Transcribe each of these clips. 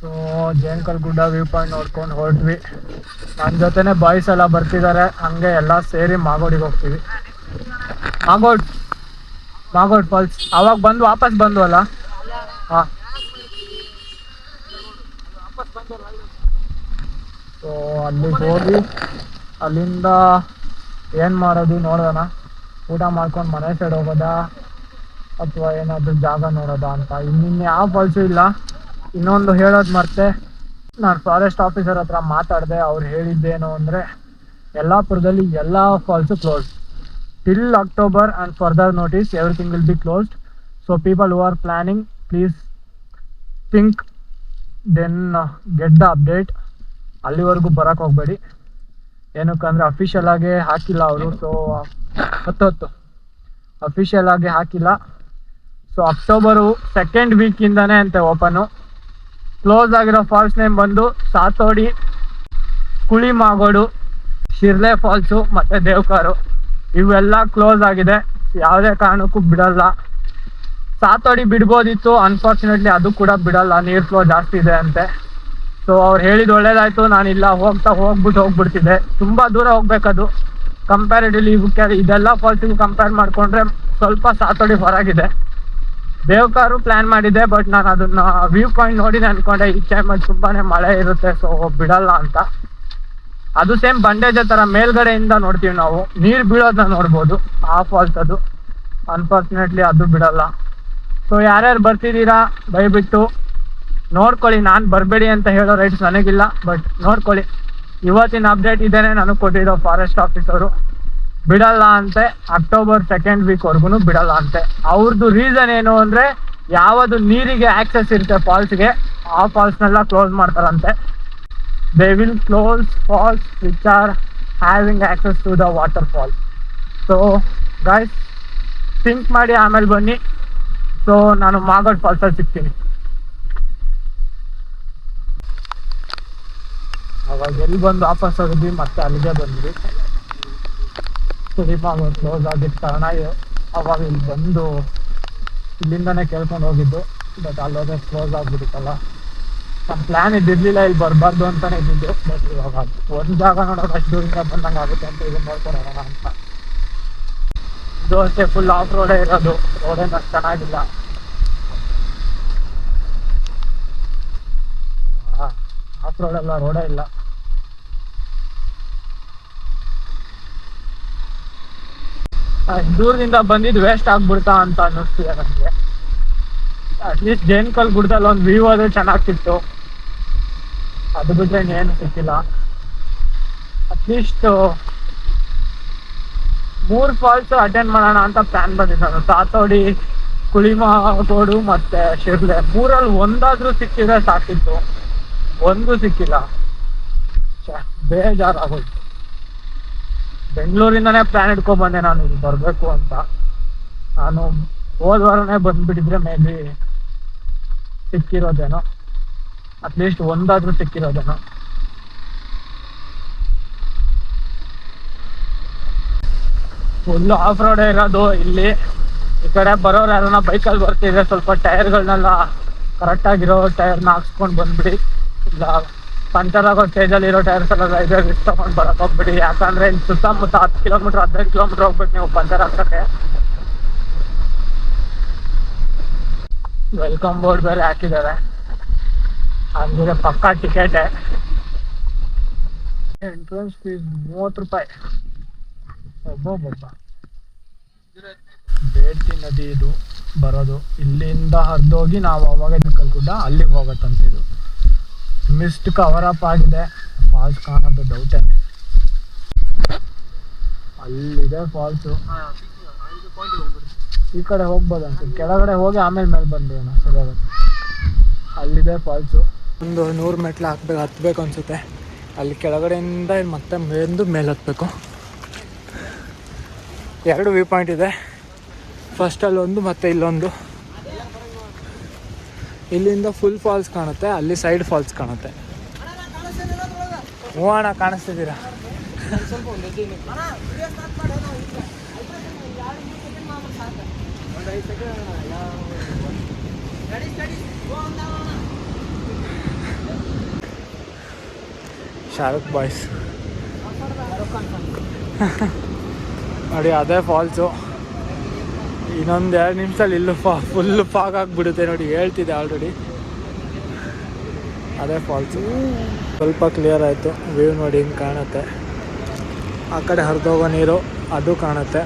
So Jenukal ಗುಡ್ಡ view point ನೋಡ್ಕೊಂಡು ಹೊರಟ್ವಿ. ನನ್ನ ಜೊತೆನೆ ಬಾಯ್ಸ್ ಎಲ್ಲ ಬರ್ತಿದ್ದಾರೆ ಹಂಗೆ ಎಲ್ಲ ಸೇರಿ ಮಾಗೋಡಿಗೆ ಹೋಗ್ತೀವಿ. ಮಾಗೋಡ್ ಮಾಗೋಡ್ ಫಾಲ್ಸ್ ಅವಾಗ ಬಂದು ವಾಪಸ್ ಬಂದು ಅಲ್ಲ. ಹಾಂ. ಸೊ ಅಲ್ಲಿಗೆ ಹೋಗಿ ಅಲ್ಲಿಂದ ಏನು ಮಾಡೋದು ನೋಡೋಣ. ಊಟ ಮಾಡ್ಕೊಂಡು ಮನೆ ಸೈಡ್ ಹೋಗೋದಾ? ಅಥವಾ ಏನಾದರೂ ಜಾಗ ನೋಡೋದಾ ಅಂತ. ಇನ್ನಿನ್ಯಾವ ಫಾಲ್ಸು ಇಲ್ಲ. ಇನ್ನೊಂದು ಹೇಳೋದು ಮರ್ತೆ, ನಾನು ಫಾರೆಸ್ಟ್ ಆಫೀಸರ್ ಹತ್ರ ಮಾತಾಡಿದೆ, ಅವ್ರು ಹೇಳಿದ್ದೇನು ಅಂದರೆ, ಯಲ್ಲಾಪುರದಲ್ಲಿ ಎಲ್ಲ falls close till October and further notice everything will be closed so people who are planning please think then get the update ಅಲ್ಲಿವರೆಗೂ ಬರೋಕ್ಕೆ ಹೋಗಬೇಡಿ. ಏನಕ್ಕಂದ್ರೆ ಅಫಿಷಿಯಲ್ ಆಗಿ ಹಾಕಿಲ್ಲ ಅವರು ಸೊ ಹತ್ತು ಹತ್ತು. ಅಫಿಷಿಯಲ್ ಆಗಿ ಹಾಕಿಲ್ಲ. ಸೊ ಅಕ್ಟೋಬರು ಸೆಕೆಂಡ್ ವೀಕಿಂದನೇ ಅಂತೆ ಓಪನು ಕ್ಲೋಸ್ ಆಗಿರೋ ಫಾಲ್ಸ್ ನೇಮ್ ಬಂದು ಸಾತೋಡಿ, ಕುಳಿಮಾಗೋಡು, ಶಿರ್ಲೆ ಫಾಲ್ಸು ಮತ್ತು ದೇವ್ಕಾರು. ಇವೆಲ್ಲ ಕ್ಲೋಸ್ ಆಗಿದೆ. ಯಾವುದೇ ಕಾರಣಕ್ಕೂ ಬಿಡಲ್ಲ. ಸಾತೋಡಿ ಬಿಡ್ಬೋದಿತ್ತು. ಅನ್ಫಾರ್ಚುನೇಟ್ಲಿ ಅದು ಕೂಡ ಬಿಡಲ್ಲ. ನೀರು ಫ್ಲೋ ಜಾಸ್ತಿ ಇದೆ ಅಂತೆ. ಸೊ ಅವ್ರು ಹೇಳಿದ ಒಳ್ಳೇದಾಯ್ತು. ನಾನಿಲ್ಲ. ಹೋಗ್ತಾ ಹೋಗ್ಬಿಟ್ಟು ಹೋಗ್ಬಿಡ್ತಿದ್ದೆ. ತುಂಬ ದೂರ ಹೋಗ್ಬೇಕದು. ಕಂಪ್ಯಾರಿಟಿವ್ಲಿ ಇದೆಲ್ಲ ಫಾಲ್ಸಿಗೂ ಕಂಪೇರ್ ಮಾಡಿಕೊಂಡ್ರೆ ಸ್ವಲ್ಪ ಸಾತೋಡಿ ಹೊರಗಿದೆ. ದೇವ್ಕಾರು ಪ್ಲಾನ್ ಮಾಡಿದ್ದೆ ಬಟ್ ನಾನು ಅದನ್ನ ವ್ಯೂ ಪಾಯಿಂಟ್ ನೋಡಿ ಅನ್ಕೊಂಡೆ, ಈ ಟೈಮಲ್ಲಿ ತುಂಬಾನೇ ಮಳೆ ಇರುತ್ತೆ ಸೊ ಬಿಡಲ್ಲ ಅಂತ. ಅದು ಸೇಮ್ ಬಂಡೇಜ ತರ ಮೇಲ್ಗಡೆಯಿಂದ ನೋಡ್ತೀವಿ ನಾವು. ನೀರು ಬೀಳೋದನ್ನ ನೋಡ್ಬೋದು ಆ ಫಾಲ್ಸ್ ಅದು. ಅನ್ಫಾರ್ಚುನೇಟ್ಲಿ ಅದು ಬಿಡಲ್ಲ. ಸೊ ಯಾರ್ಯಾರು ಬರ್ತಿದ್ದೀರಾ, ದಯವಿಟ್ಟು ನೋಡ್ಕೊಳ್ಳಿ. ನಾನು ಬರಬೇಡಿ ಅಂತ ಹೇಳೋ ರೈಟ್ಸ್ ನನಗಿಲ್ಲ ಬಟ್ ನೋಡ್ಕೊಳ್ಳಿ. ಇವತ್ತಿನ ಅಪ್ಡೇಟ್ ಇದೇನೆ ನನಗೆ ಕೊಟ್ಟಿರೋ ಫಾರೆಸ್ಟ್ ಆಫೀಸರು ಬಿಡಲ್ಲ ಅಂತೆ ಅಕ್ಟೋಬರ್ ಸೆಕೆಂಡ್ ವೀಕ್ವರೆಗೂ ಬಿಡಲ್ಲ ಅಂತೆ. ಅವ್ರದ್ದು ರೀಸನ್ ಏನು ಅಂದರೆ, ಯಾವುದು ನೀರಿಗೆ ಆಕ್ಸೆಸ್ ಇರುತ್ತೆ ಫಾಲ್ಸ್ಗೆ ಆ ಫಾಲ್ಸ್ನೆಲ್ಲ ಕ್ಲೋಸ್ ಮಾಡ್ತಾರಂತೆ. They will close falls which are having access to the waterfall so guys think ಮಾಡಿ ಆಮೇಲೆ ಬನ್ನಿ. ಸೊ ನಾನು ಮಾಗಡ್ ಫಾಲ್ಸಲ್ಲಿ ಸಿಗ್ತೀನಿ. ಅವಾಗ ಎಲ್ಲಿ ಬಂದು ವಾಪಸ್ ಹೋಗಿದ್ವಿ, ಮತ್ತೆ ಅಲ್ಲಿಗೆ ಬಂದ್ವಿ. ಸುದೀಪಾಗ ಕ್ಲೋಸ್ ಆಗಿದ್ದ ಕಾರಣ ಅವಾಗ ಇಲ್ಲಿ ಬಂದು ಇಲ್ಲಿಂದನೇ ಕೇಳ್ಕೊಂಡು ಹೋಗಿದ್ದು ಬಟ್ ಅಲ್ಲೋದ್ರೆ ಕ್ಲೋಸ್ ಆಗ್ಬಿಡುತ್ತಲ್ಲ. ನಮ್ಮ ಪ್ಲ್ಯಾನ್ ಇದ್ದಿರ್ಲಿಲ್ಲ, ಇಲ್ಲಿ ಬರಬಾರ್ದು ಅಂತಾನೆ ಇದ್ದಿದ್ದು ಬಟ್ ಇವಾಗ ಒಂದು ಜಾಗ ನೋಡೋಕೆ ಅಷ್ಟು ದೂರಿಂದ ಬಂದಂಗೆ ಆಗುತ್ತೆ ಅಂತ ಇದನ್ನ ನೋಡ್ಕೊಂಡು ಹೋಗೋಣ ಅಂತ. ಇದು ಅಷ್ಟೇ ಫುಲ್ ಆಫ್ ರೋಡೇ ಇರೋದು ರೋಡೇನು ಅಷ್ಟು ಚೆನ್ನಾಗಿಲ್ಲ. ಆಫ್ ರೋಡೆಲ್ಲ ರೋಡೇ ಇಲ್ಲ. ದೂರದಿಂದ ಬಂದಿದ್ ವೇಸ್ಟ್ ಆಗ್ಬಿಡ್ತಾ ಅಂತ ಅನ್ನಿಸ್ತಿದೆ ನನಗೆ ಅಟ್ಲೀಸ್ಟ್ ಜೇನ್ಕಲ್ ಗುಡ್ದಲ್ಲಿ ಒಂದು ವ್ಯೂ ಆದ್ರೆ ಚೆನ್ನಾಗ್ತಿತ್ತು. ಅದು ಬಿಟ್ರೆ ಏನು ಸಿಕ್ಕಿಲ್ಲ. ಅಟ್ಲೀಸ್ಟ್ ಮೂರು ಫಾಲ್ಸ್ ಅಟೆಂಡ್ ಮಾಡೋಣ ಅಂತ ಪ್ಲಾನ್ ಬಂದಿದ್ದು ನಾನು. ಸಾತೋಡಿ ಕುಳಿಮಾಗೋಡು ಮತ್ತೆ ಶಿರ್ಲೆ ಮೂರಲ್ಲಿ ಒಂದಾದ್ರೂ ಸಿಕ್ಕಿದ್ರೆ ಸಾಕಿತ್ತು. ಒಂದು ಸಿಕ್ಕಿಲ್ಲ. ಬೇಜಾರಾಗೋಯ್ತು. ಬೆಂಗಳೂರಿಂದನೇ ಪ್ಲಾನ್ ಇಟ್ಕೊಂಡ್ ಬಂದೆ ನಾನು, ಇಲ್ಲಿ ಬರಬೇಕು ಅಂತ. ನಾನು ಹೋದ ವಾರನೇ ಬಂದ್ಬಿಟ್ಟಿದ್ರೆ ಮೇ ಬಿ ಸಿಕ್ಕಿರೋದೇನೋ. ಅಟ್ಲೀಸ್ಟ್ ಒಂದಾದ್ರೂ ಸಿಕ್ಕಿರೋದೇನೋ. ಫುಲ್ ಆಫ್ ರೋಡ್ ಇರೋದು ಇಲ್ಲಿ. ಈ ಕಡೆ ಬರೋರು ಯಾರನ್ನ ಬೈಕಲ್ಲಿ ಬರ್ತಿದ್ರೆ ಸ್ವಲ್ಪ ಟೈರ್ಗಳನ್ನೆಲ್ಲ ಕರೆಕ್ಟಾಗಿರೋ ಟೈರ್ನ ಹಾಕ್ಸ್ಕೊಂಡು ಬಂದ್ಬಿಡಿ. ಇಲ್ಲ. ಪಂಚರ್ ಆಗೋ ಸ್ಟೇಜಲ್ಲಿ ಇರೋ ಟೈರ್ಸ್ ಎಲ್ಲ ಇದೆ ರಿಸ್ಕ್ ತಗೊಂಡು ಬರಕ್ಕೆ ಹೋಗ್ಬಿಡಿ. ಯಾಕಂದ್ರೆ ಇಲ್ಲಿ ಸುತ್ತಮುತ್ತ ಹತ್ತು ಕಿಲೋಮೀಟ್ರ್ ಹದಿನೈದು ಕಿಲೋಮೀಟ್ರ್ ಹೋಗ್ಬಿಟ್ಟು ನೀವು ಪಂಚರ್ ಹಾಕಕ್ಕೆ ವೆಲ್ಕಮ್ ಬೋರ್ಡ್ ಬೇರೆ ಹಾಕಿದ್ದಾರೆ. ಹಂಗಿದೆ ಪಕ್ಕಾ ಟಿಕೆಟೇ ಎಂಟ್ರೆನ್ಸ್ ಫೀಸ್ ಮೂವತ್ತು ರೂಪಾಯಿ. ಒಬ್ಬೊಬ್ಬ ಬೇಡ್ತಿ ನದಿ ಇದು, ಬರೋದು. ಇಲ್ಲಿಂದ ಹರಿದೋಗಿ ನಾವು ಅವಾಗ ಗುಡ್ಡ ಅಲ್ಲಿಗೆ ಹೋಗುತ್ತಂತೆ ಇದು. ಮಿಸ್ಟ್ ಕವರ್ ಅಪ್ ಆಗಿದೆ. ಫಾಲ್ಸ್ ಕಾಣೋದು ಡೌಟೇ ಅಲ್ಲಿದೆ ಫಾಲ್ಸು ಈ ಕಡೆ ಹೋಗ್ಬೋದು ಅನ್ಸುತ್ತೆ ಕೆಳಗಡೆ ಹೋಗಿ ಆಮೇಲೆ ಮೇಲೆ ಬಂದ್ಬಿಡೋಣ ಸರಿಯಾಗುತ್ತೆ. ಅಲ್ಲಿದೆ ಫಾಲ್ಸು ಒಂದು ನೂರು ಮೆಟ್ಲು ಹಾಕ್ಬೇಕು, ಹತ್ಬೇಕು ಅನ್ಸುತ್ತೆ. ಅಲ್ಲಿ ಕೆಳಗಡೆಯಿಂದ ಮತ್ತೆ ಮೇಂದು ಮೇಲೆ ಹತ್ಬೇಕು. ಎರಡು ವ್ಯೂ ಪಾಯಿಂಟ್ ಇದೆ. ಫಸ್ಟ್ ಅಲ್ಲೊಂದು, ಮತ್ತೆ ಇಲ್ಲೊಂದು. ಇಲ್ಲಿಂದ ಫುಲ್ ಫಾಲ್ಸ್ ಕಾಣುತ್ತೆ, ಅಲ್ಲಿ ಸೈಡ್ ಫಾಲ್ಸ್ ಕಾಣುತ್ತೆ. ಹ್ಞೂ ಅಣ್ಣ, ಕಾಣಿಸ್ತಿದ್ದೀರಾ? ಶಾರುಖ್ ಬಾಯ್ಸ್. ನೋಡಿ, ಅದೇ ಫಾಲ್ಸು ಇನ್ನೊಂದು ಎರಡು ನಿಮಿಷದಲ್ಲಿ ಇಲ್ಲೂ ಫಾ ಫುಲ್ ಫಾಗ್ ಆಗಿಬಿಡುತ್ತೆ ನೋಡಿ, ಹೇಳ್ತಿದ್ದೆ ಆಲ್ರೆಡಿ ಅದೇ ಫಾಲ್ಸು ಸ್ವಲ್ಪ ಕ್ಲಿಯರ್ ಆಯಿತು. ವ್ಯೂ ನೋಡಿ ಹಿಂಗೆ ಕಾಣುತ್ತೆ. ಆ ಕಡೆ ಹರಿದೋಗೋ ನೀರು, ಅದು ಕಾಣುತ್ತೆ.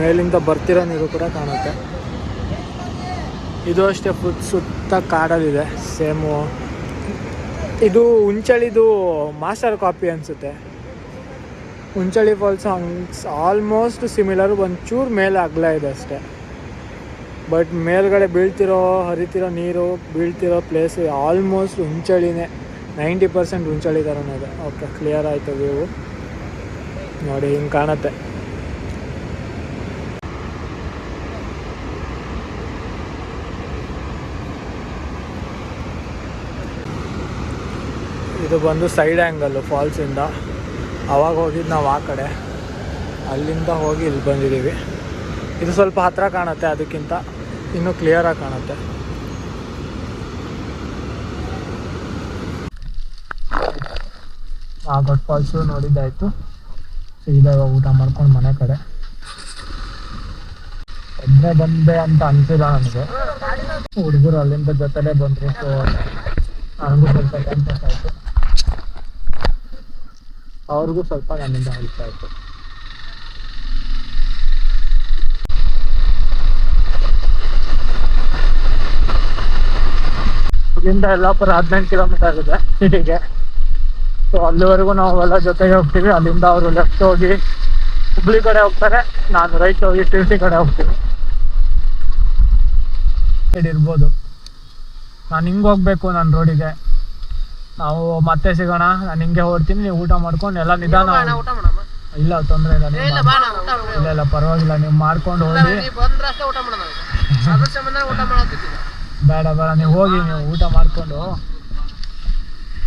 ಮೇಲಿಂದ ಬರ್ತಿರೋ ನೀರು ಕೂಡ ಕಾಣುತ್ತೆ. ಇದು ಅಷ್ಟೇ ಫುಲ್ ಸುತ್ತ ಕಾಡಲ್ಲಿದೆ. ಸೇಮು ಇದು ಉಂಚಳಿದು ಮಾಸ್ಟರ್ ಕಾಪಿ ಅನಿಸುತ್ತೆ. ಉಂಚಳಿ ಫಾಲ್ಸ್ ಆಲ್ಮೋಸ್ಟ್ ಸಿಮಿಲರ್ ಒಂಚೂರು ಮೇಲೆ ಅಗಲ ಇದೆ ಅಷ್ಟೇ. ಬಟ್ ಮೇಲ್ಗಡೆ ಬೀಳ್ತಿರೋ, ಹರಿತಿರೋ ನೀರು, ಬೀಳ್ತಿರೋ ಪ್ಲೇಸ್ ಆಲ್ಮೋಸ್ಟ್ ಉಂಚಳಿನೇ ನೈಂಟಿ ಪರ್ಸೆಂಟ್ ಉಂಚಳಿ ಥರ ಅನ್ನೋದು ಓಕೆ ಕ್ಲಿಯರ್ ಆಯಿತು ವ್ಯೂ ನೋಡಿ, ಹಿಂಗೆ ಕಾಣುತ್ತೆ. ಇದು ಬಂದು ಸೈಡ್ ಆ್ಯಂಗಲ್ಲು ಫಾಲ್ಸಿಂದ ಅವಾಗ ಹೋಗಿದ್ದು ನಾವು ಆ ಕಡೆ. ಅಲ್ಲಿಂದ ಹೋಗಿ ಇಲ್ಲಿ ಬಂದಿದ್ದೀವಿ ಇದು ಸ್ವಲ್ಪ ಹತ್ತಿರ ಕಾಣುತ್ತೆ ಅದಕ್ಕಿಂತ. ಇನ್ನೂ ಕ್ಲಿಯರಾಗಿ ಕಾಣುತ್ತೆ. ಆ ದೊಡ್ಡ ಫಾಲ್ಸು ನೋಡಿದ್ದಾಯ್ತು. ಸೀದಾ ಊಟ ಮಾಡ್ಕೊಂಡು ಮನೆ ಕಡೆ. ಒಬ್ಬನೇ ಬಂದೆ ಅಂತ ಅನ್ಸಿಲ್ಲ ನನಗೆ. ಹುಡುಗರು ಅಲ್ಲಿಂದ ಜೊತೆಲೇ ಬಂದರು ಸೊ ನನಗೂ ಸ್ವಲ್ಪ ಟೈಮ್ ಪಾಸ್ ಆಯಿತು. ಅವ್ರಿಗೂ ಸ್ವಲ್ಪ ನನ್ನಿಂದ ಹೆಲ್ಪ್ ಆಯಿತು. ಇಲ್ಲಿಂದ ಯಲ್ಲಾಪುರ ಹದಿನೆಂಟು ಕಿಲೋಮೀಟರ್ ಆಗಿದೆ ಸಿಟಿಗೆ ಸೊ ಅಲ್ಲಿವರೆಗೂ ನಾವು ಎಲ್ಲ ಜೊತೆಗೆ ಹೋಗ್ತೀವಿ. ಅಲ್ಲಿಂದ ಅವರು ಲೆಫ್ಟ್ ಹೋಗಿ ಹುಬ್ಳಿ ಕಡೆ ಹೋಗ್ತಾರೆ. ನಾನು ರೈಟ್ ಹೋಗಿ ಟಿರ್ಸಿ ಕಡೆ ಹೋಗ್ತೀನಿ. ಇರ್ಬೋದು ನಾನು ಹಿಂಗೆ ಹೋಗ್ಬೇಕು ನನ್ನ ರೋಡಿಗೆ ನಾವು ಮತ್ತೆ ಸಿಗೋಣ. ನಾನು ಹಿಂಗೆ ಹೊಡ್ತೀನಿ ನೀವು ಊಟ ಮಾಡ್ಕೊಂಡು ಎಲ್ಲ ನಿಧಾನ ಇಲ್ಲ ತೊಂದರೆ ಇಲ್ಲ ಇಲ್ಲ. ಇಲ್ಲ ಪರವಾಗಿಲ್ಲ. ನೀವು ಮಾಡ್ಕೊಂಡು ಹೋಗಿ. ಊಟ ಊಟ ಬೇಡ ಬೇಡ ನೀವು ಹೋಗಿ ನೀವು ಊಟ ಮಾಡ್ಕೊಂಡು.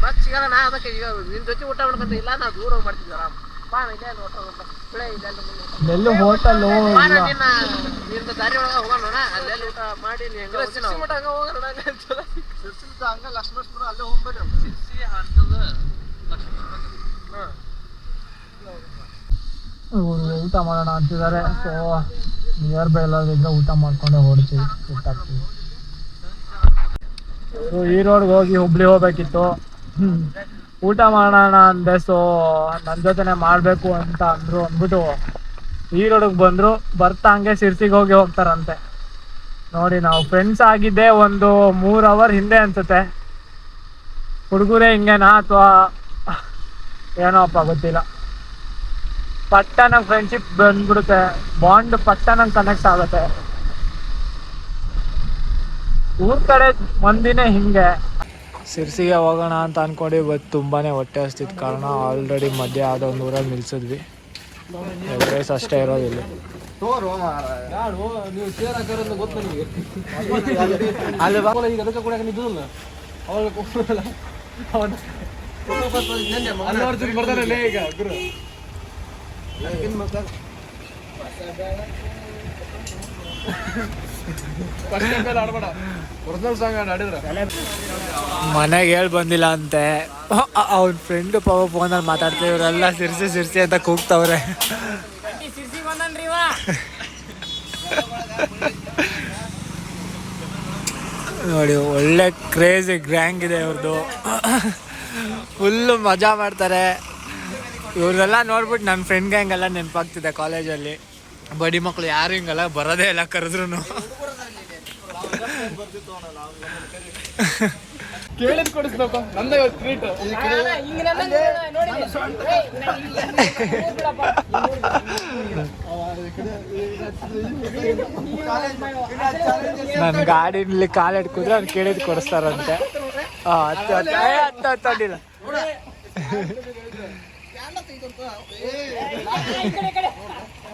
ಮತ್ತೆ ಸಿಗಲ್ಲ ನಾ ಅದಕ್ಕೆ ಈಗ ನಿನ್ನ ಜೊತೆ ಊಟ ಮಾಡ್ಕೊಂತ ಇಲ್ಲ ನಾ ದೂರ ಹೋಗಿ ಮಾಡ್ತಿದ್ದೆ ಆರಾಮ್. ಬಾ ಊಟ ಹೋಗ್ಬಾ. ಬೆಳೆ ಇಲ್ಲೇ ಮುಂದೆ. ಎಲ್ಲೂ ನಿನ್ನ ದಾರಿ ಒಳಗ ಹೋಗೋಣ ಅಲ್ಲೆಲ್ಲ ಊಟ ಮಾಡಿ ನೀ ಹೆಂಗ ಮಠ ಹಂಗ ಹೋಗೋಣ ಸಿರ್ಸಿಲ್ದ ಹಂಗ ಲಕ್ಷ್ಮೇಶ್ವರ ಅಲ್ಲೇ ಹೋಗ್ಬೇಡಿ ಹಂಗದ ಇವ್ರು ಊಟ ಮಾಡೋಣ ಅಂತಿದ್ದಾರೆ. ಸೊ ನಿಯರ್ ಬೈ ಎಲ್ಲಾದ್ರೂ ಊಟ ಮಾಡ್ಕೊಂಡೆ ಹೊಡ್ತೀವಿ ಊಟಾಗ್ತೀವಿ ಈ ರೋಡ್ಗೆ ಹೋಗಿ ಹುಬ್ಳಿ ಹೋಗ್ಬೇಕಿತ್ತು. ಊಟ ಮಾಡೋಣ ಅಂದೆ ಸೊ ನನ್ನ ಜೊತೆನೆ ಮಾಡಬೇಕು ಅಂತ ಅಂದರು ಅಂದ್ಬಿಟ್ಟು ಈ ರೋಡಿಗೆ ಬಂದರು. ಬರ್ತಾ ಹಂಗೆ ಸಿರ್ಸಿಗೆ ಹೋಗಿ ಹೋಗ್ತಾರಂತೆ. ನೋಡಿ, ನಾವು ಫ್ರೆಂಡ್ಸ್ ಆಗಿದ್ದೆ ಒಂದು ಮೂರು ಅವರ್ ಹಿಂದೆ ಅನ್ಸುತ್ತೆ. ಹುಡುಗರೇ ಹಿಂಗೇನಾ ಅಥವಾ ಏನೋ ಅಪ್ಪ ಗೊತ್ತಿಲ್ಲ. ಪಟ್ಟನ ಫ್ರೆಂಡ್ಶಿಪ್ ಬಂದ್ಬಿಡುತ್ತೆ. ಬಾಂಡ್ ಪಟ್ಟನ ಕನೆಕ್ಟ್ ಆಗುತ್ತೆ. ಊರ್ ಕಡೆ ಮಂದಿನೇ ಹಿಂಗೆ. ಸಿರ್ಸಿಗೆ ಹೋಗೋಣ ಅಂತ ಅನ್ಕೊಂಡು ಇವತ್ತು ತುಂಬಾನೇ ಹೊಟ್ಟೆ ಹಸ್ತಿದ್ ಕಾರಣ ಆಲ್ರೆಡಿ ಮಧ್ಯ ಆದ ಒಂದು ಊರಲ್ಲಿ ನಿಲ್ಸಿದ್ವಿ. ಎವರೇಸ್ ಅಷ್ಟೇ ಇರೋದಿಲ್ಲ. ಈಗ ಮನೆಗೆ ಹೇಳಿ ಬಂದಿಲ್ಲ ಅಂತೆ. ಅವ್ನ ಫ್ರೆಂಡ್ ಪಾಪ ಫೋನಲ್ಲಿ ಮಾತಾಡ್ತೀವಿ ಇವರೆಲ್ಲ ಸಿರ್ಸಿ ಸಿರ್ಸಿ ಅಂತ ಕೂಗ್ತವ್ರೆ. ನೋಡಿ, ಒಳ್ಳೆ ಕ್ರೇಜಿ ಗ್ರ್ಯಾಂಗ್ ಇದೆ ಇವ್ರದ್ದು ಫುಲ್ಲು ಮಜಾ ಮಾಡ್ತಾರೆ. ಇವ್ರನ್ನೆಲ್ಲ ನೋಡ್ಬಿಟ್ಟು ನನ್ನ ಫ್ರೆಂಡ್ ಗ್ಯಾಂಗೆಲ್ಲ ನೆನಪಾಗ್ತಿದೆ ಕಾಲೇಜಲ್ಲಿ ಬಡಿ ಮಕ್ಕಳು ಯಾರು ಹಿಂಗಲ್ಲ ಬರೋದೇ ಇಲ್ಲ ಕರೆದ್ರು ಕೇಳಿದ್ ಕೊಡಿಸ್ಬೇಕು. ನಂದ ಇವತ್ತು ಟ್ರೀಟ್ ನನ್ನ ಗಾಡಿನಲ್ಲಿ ಕಾಲು ಇಟ್ಕಿದ್ರೆ ಅವ್ನು ಕೇಳಿದ್ ಕೊಡಿಸ್ತಾರಂತೆ. ಆ,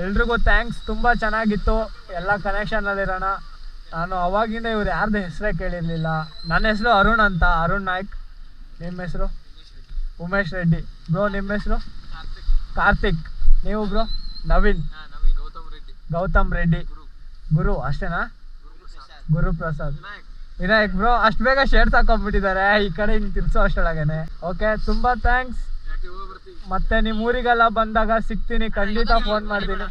ಎಲ್ರಿಗೂ ಥ್ಯಾಂಕ್ಸ್ ತುಂಬ ಚೆನ್ನಾಗಿತ್ತು. ಎಲ್ಲ ಕನೆಕ್ಷನಲ್ಲಿರೋಣ ನಾನು ಅವಾಗಿಂದ ಇವ್ರು ಯಾರ್ದು ಹೆಸರೇ ಕೇಳಿರಲಿಲ್ಲ. ನನ್ನ ಹೆಸರು ಅರುಣ್ ಅಂತ. ಅರುಣ್ ನಾಯ್ಕ್. ನಿಮ್ಮ ಹೆಸರು? ಉಮೇಶ್ ರೆಡ್ಡಿ. ಬ್ರೋ ನಿಮ್ಮ ಹೆಸರು? ಕಾರ್ತಿಕ್. ನೀವು ಬ್ರೋ ನವೀನ್. ಗೌತಮ್ ರೆಡ್ಡಿ. ಗುರು ಅಷ್ಟೇನಾ? ಗುರು ಪ್ರಸಾದ್ ವಿನಾಯಕ್ ಬ್ರೋ ಅಷ್ಟು ಬೇಗ ಶೇರ್ಸ್ ಹಾಕೊಂಡ್ಬಿಟ್ಟಿದ್ದಾರೆ. ಈ ಕಡೆ ಹಿಂಗೆ ತಿರ್ಸೋ ಅಷ್ಟೊಳಗೇನೆ ಓಕೆ ತುಂಬ ಥ್ಯಾಂಕ್ಸ್ ಮತ್ತೆ ನಿಮ್ಮ ಊರಿಗೆಲ್ಲ ಬಂದಾಗ ಸಿಗ್ತೀನಿ ಖಂಡಿತ ಫೋನ್ ಮಾಡ್ತೀನಿ.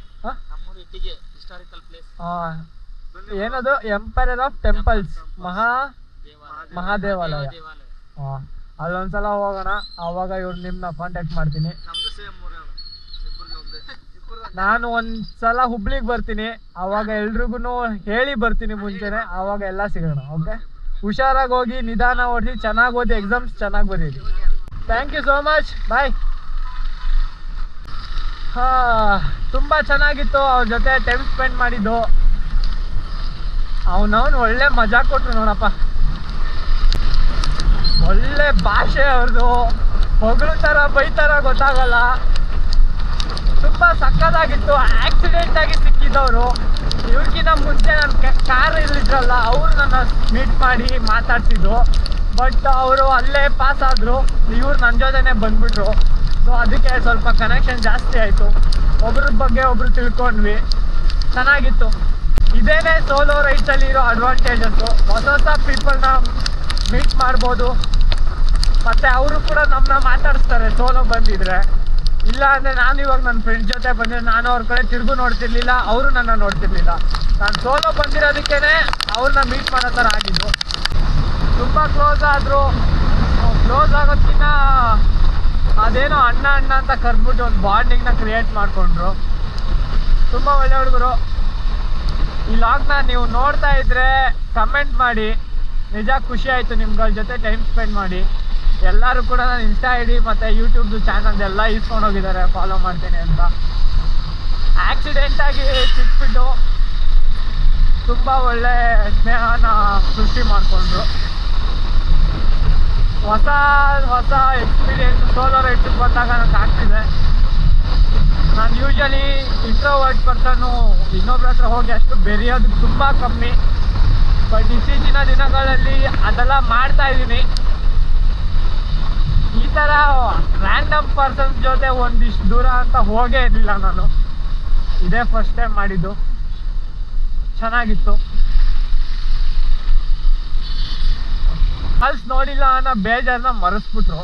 ಏನದು? ಎಂಪೈರ್ ಆಫ್ ಟೆಂಪಲ್ಸ್ ಮಹಾ ಮಹಾದೇವಾಲಯ. ಅಲ್ಲೊಂದ್ಸಲ ಹೋಗೋಣ. ಅವಾಗ ಇವ್ರು ನಿಮ್ನ ಕಾಂಟ್ಯಾಕ್ಟ್ ಮಾಡ್ತೀನಿ. ನಾನು ಒಂದ್ಸಲ ಹುಬ್ಳಿಗೆ ಬರ್ತೀನಿ. ಅವಾಗ ಎಲ್ರಿಗೂ ಹೇಳಿ ಬರ್ತೀನಿ ಮುಂಚೆನೆ. ಅವಾಗ ಎಲ್ಲ ಸಿಗೋಣ ಓಕೆ? ಹುಷಾರಾಗಿ ಹೋಗಿ ನಿಧಾನ ಓಡಿಸಿ ಚೆನ್ನಾಗಿ ಓದಿ ಎಕ್ಸಾಮ್ಸ್ ಚೆನ್ನಾಗಿ ಬರೀರಿ. Thank you so much bye ಹಾಂ, ತುಂಬ ಚೆನ್ನಾಗಿತ್ತು ಅವ್ರ ಜೊತೆ ಟೈಮ್ ಸ್ಪೆಂಡ್ ಮಾಡಿದ್ದು. ಅವನವನು ಒಳ್ಳೆ ಮಜಾ ಕೊಟ್ರು ನೋಡಪ್ಪ. ಒಳ್ಳೆ ಭಾಷೆ ಅವ್ರದ್ದು ಥರ ಬೈತಾರ ಗೊತ್ತಾಗಲ್ಲ. ತುಂಬ ಸಕ್ಕದಾಗಿತ್ತು ಆಕ್ಸಿಡೆಂಟ್ ಆಗಿ ಸಿಕ್ಕಿದವರು. ಇವ್ರಿಗಿಂತ ಮುಂಚೆ ನನ್ನ ಕಾರ್ ಇಲ್ಲಿದ್ರಲ್ಲ ಅವರು ನನ್ನ ಮೀಟ್ ಮಾಡಿ ಮಾತಾಡ್ತಿದ್ರು. ಬಟ್ ಅವರು ಅಲ್ಲೇ ಪಾಸ್ ಆದರು, ಇವ್ರು ನನ್ನ ಜೊತೆನೆ ಬಂದ್ಬಿಟ್ರು. ಸೊ ಅದಕ್ಕೆ ಸ್ವಲ್ಪ ಕನೆಕ್ಷನ್ ಜಾಸ್ತಿ ಆಯಿತು. ಒಬ್ರ ಬಗ್ಗೆ ಒಬ್ರು ತಿಳ್ಕೊಂಡ್ವಿ. ಚೆನ್ನಾಗಿತ್ತು. ಇದೇನೇ ಸೋಲೋ ರೈಡ್ಸಲ್ಲಿ ಇರೋ ಅಡ್ವಾಂಟೇಜಸ್ಸು ಹೊಸ ಹೊಸ ಪೀಪಲ್ನ ಮೀಟ್ ಮಾಡ್ಬೋದು. ಮತ್ತು ಅವರು ಕೂಡ ನಮ್ಮನ್ನ ಮಾತಾಡಿಸ್ತಾರೆ ಸೋಲೋ ಬಂದಿದ್ರೆ. ಇಲ್ಲ ಅಂದರೆ ನಾನು ಇವಾಗ ನನ್ನ ಫ್ರೆಂಡ್ ಜೊತೆ ಬಂದಿದ್ದೆ ನಾನು ಅವ್ರ ಕಡೆ ತಿರುಗು ನೋಡ್ತಿರ್ಲಿಲ್ಲ, ಅವರು ನನ್ನ ನೋಡ್ತಿರ್ಲಿಲ್ಲ. ನಾನು ಸೋಲೋ ಬಂದಿರೋದಕ್ಕೇ ಅವ್ರನ್ನ ಮೀಟ್ ಮಾಡೋ ಥರ ಆಗಿದ್ದು. ಕ್ಲೋಸ್ ಆದರು ಕ್ಲೋಸ್ ಆಗೋದ್ಕಿಂತ ಅದೇನೋ ಅಣ್ಣ ಅಣ್ಣ ಅಂತ ಕರ್ಬಿಟ್ಟು ಒಂದು ಬಾಂಡಿಂಗ್ನ ಕ್ರಿಯೇಟ್ ಮಾಡಿಕೊಂಡ್ರು. ತುಂಬ ಒಳ್ಳೆ ಹುಡುಗರು. ಈ ಲಾಗ್ನ ನೀವು ನೋಡ್ತಾ ಇದ್ರೆ ಕಮೆಂಟ್ ಮಾಡಿ. ನಿಜ ಖುಷಿ ಆಯಿತು ನಿಮ್ಗಳ ಜೊತೆ ಟೈಮ್ ಸ್ಪೆಂಡ್ ಮಾಡಿ. ಎಲ್ಲರೂ ಕೂಡ ನಾನು ಇನ್ಸ್ಟಾ ಐ ಡಿ ಮತ್ತು ಯೂಟ್ಯೂಬ್ದು ಚಾನಲ್ ಎಲ್ಲ ಇಸ್ಕೊಂಡು ಹೋಗಿದ್ದಾರೆ ಫಾಲೋ ಮಾಡ್ತೀನಿ ಅಂತ. ಆ್ಯಕ್ಸಿಡೆಂಟಾಗಿ ಸಿಕ್ಬಿಟ್ಟು ತುಂಬ ಒಳ್ಳೆ ಸ್ನೇಹನ ಸೃಷ್ಟಿ ಮಾಡಿಕೊಂಡ್ರು. ಹೊಸ ಹೊಸ ಎಕ್ಸ್ಪೀರಿಯೆನ್ಸ್ ಸೋಲೋ ರೈಡ್ಸಿಗೆ ಬಂದಾಗ ನನಗೆ ಆಗ್ತಿದೆ. ನಾನು ಯೂಶಲಿ ಇಂಟ್ರೋವರ್ಟ್ ಪರ್ಸನ್ನು ಇನ್ನೊಬ್ರ ಹತ್ರ ಹೋಗಿ ಅಷ್ಟು ಬೆರೆಯೋದು ತುಂಬ ಕಮ್ಮಿ. ಬಟ್ ಇತ್ತೀಚಿನ ದಿನಗಳಲ್ಲಿ ಅದೆಲ್ಲ ಮಾಡ್ತಾ ಇದ್ದೀನಿ. ಈ ಥರ ರ್ಯಾಂಡಮ್ ಪರ್ಸನ್ಸ್ ಜೊತೆ ಒಂದಿಷ್ಟು ದೂರ ಅಂತ ಹೋಗೇ ಇರಲಿಲ್ಲ ನಾನು. ಇದೇ ಫಸ್ಟ್ ಟೈಮ್ ಮಾಡಿದ್ದು. ಚೆನ್ನಾಗಿತ್ತು. ಫಾಲ್ಸ್ ನೋಡಿಲ್ಲ ಅನ್ನೋ ಬೇಜಾರನ್ನ ಮರೆಸ್ಬಿಟ್ರು.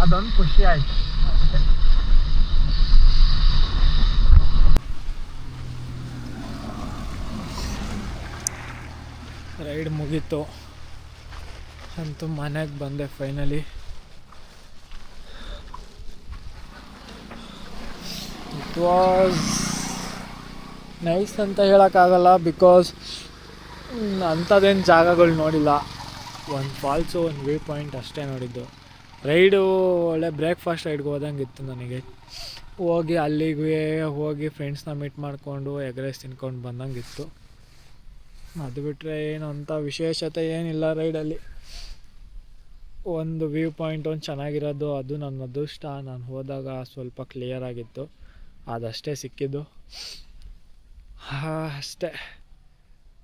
ಅದೊಂದು ಖುಷಿ ಆಯಿತು. ಅಷ್ಟೇ ರೈಡ್ ಮುಗೀತು. ಅಂತೂ ಮನೆಗೆ ಬಂದೆ ಫೈನಲಿ ಇಟ್ ವಾಸ್ ನೈಸ್ ಅಂತ ಹೇಳೋಕ್ಕಾಗಲ್ಲ ಬಿಕಾಸ್ ಅಂಥದ್ದೇನು ಜಾಗಗಳು ನೋಡಿಲ್ಲ. ಒಂದು ಫಾಲ್ಸು ಒಂದು ವ್ಯೂ ಪಾಯಿಂಟ್ ಅಷ್ಟೇ ನೋಡಿದ್ದು. ರೈಡು ಒಳ್ಳೆ ಬ್ರೇಕ್ಫಾಸ್ಟ್ ರೈಡ್ಗೆ ಹೋದಂಗೆ ಇತ್ತು ನನಗೆ. ಹೋಗಿ ಅಲ್ಲಿಗೆ ಹೋಗಿ ಫ್ರೆಂಡ್ಸ್ನ ಮೀಟ್ ಮಾಡಿಕೊಂಡು ಎಗ್ ರೈಸ್ ತಿನ್ಕೊಂಡು ಬಂದಂಗೆ ಇತ್ತು ಅದು ಬಿಟ್ಟರೆ ಏನು ಅಂತ ವಿಶೇಷತೆ ಏನಿಲ್ಲ ರೈಡಲ್ಲಿ ಒಂದು ವ್ಯೂ ಪಾಯಿಂಟ್ ಒಂದು ಚೆನ್ನಾಗಿರೋದು, ಅದು ನನ್ನ ಅದೃಷ್ಟ. ನಾನು ಹೋದಾಗ ಸ್ವಲ್ಪ ಕ್ಲಿಯರ್ ಆಗಿತ್ತು. ಅದಷ್ಟೇ ಸಿಕ್ಕಿದ್ದು. ಅಷ್ಟೇ.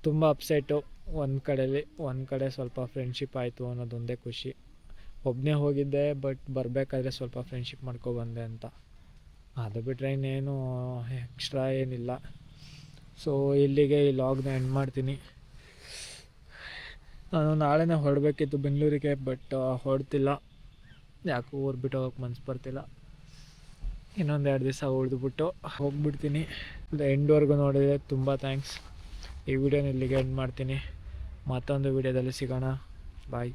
ತುಂಬ ಅಪ್ಸೆಟು ಒಂದು ಕಡೆಯಲ್ಲಿ ಒಂದು ಕಡೆ ಸ್ವಲ್ಪ ಫ್ರೆಂಡ್ಶಿಪ್ ಆಯಿತು ಅನ್ನೋದೊಂದೇ ಖುಷಿ. ಒಬ್ಬನೇ ಹೋಗಿದ್ದೆ ಬಟ್ ಬರಬೇಕಾದ್ರೆ ಸ್ವಲ್ಪ ಫ್ರೆಂಡ್ಶಿಪ್ ಮಾಡ್ಕೊಬಂದೆ ಅಂತ. ಅದು ಬಿಟ್ಟರೆ ಇನ್ನೇನು ಎಕ್ಸ್ಟ್ರಾ ಏನಿಲ್ಲ. ಸೊ ಇಲ್ಲಿಗೆ ಈ ಲಾಗ್ನ ಎಂಡ್ ಮಾಡ್ತೀನಿ. ನಾನು ನಾಳೆನೇ ಹೊರಡಬೇಕಿತ್ತು ಬೆಂಗಳೂರಿಗೆ ಬಟ್ ಹೊರಡ್ತಿಲ್ಲ. ಯಾಕೋ ಊರು ಬಿಟ್ಟು ಹೋಗಕ್ಕೆ ಮನ್ಸು ಬರ್ತಿಲ್ಲ. ಇನ್ನೊಂದು ಎರಡು ದಿವಸ ಉಳಿದ್ಬಿಟ್ಟು ಹೋಗ್ಬಿಡ್ತೀನಿ. ಎಂಡ್ವರೆಗೂ ನೋಡಿದರೆ ತುಂಬ ಥ್ಯಾಂಕ್ಸ್ ಈ ವಿಡಿಯೋನ ಇಲ್ಲಿಗೆ ಎಂಡ್ ಮಾಡ್ತೀನಿ. ಮತ್ತೊಂದು ವಿಡಿಯೋದಲ್ಲಿ ಸಿಗೋಣ. ಬಾಯ್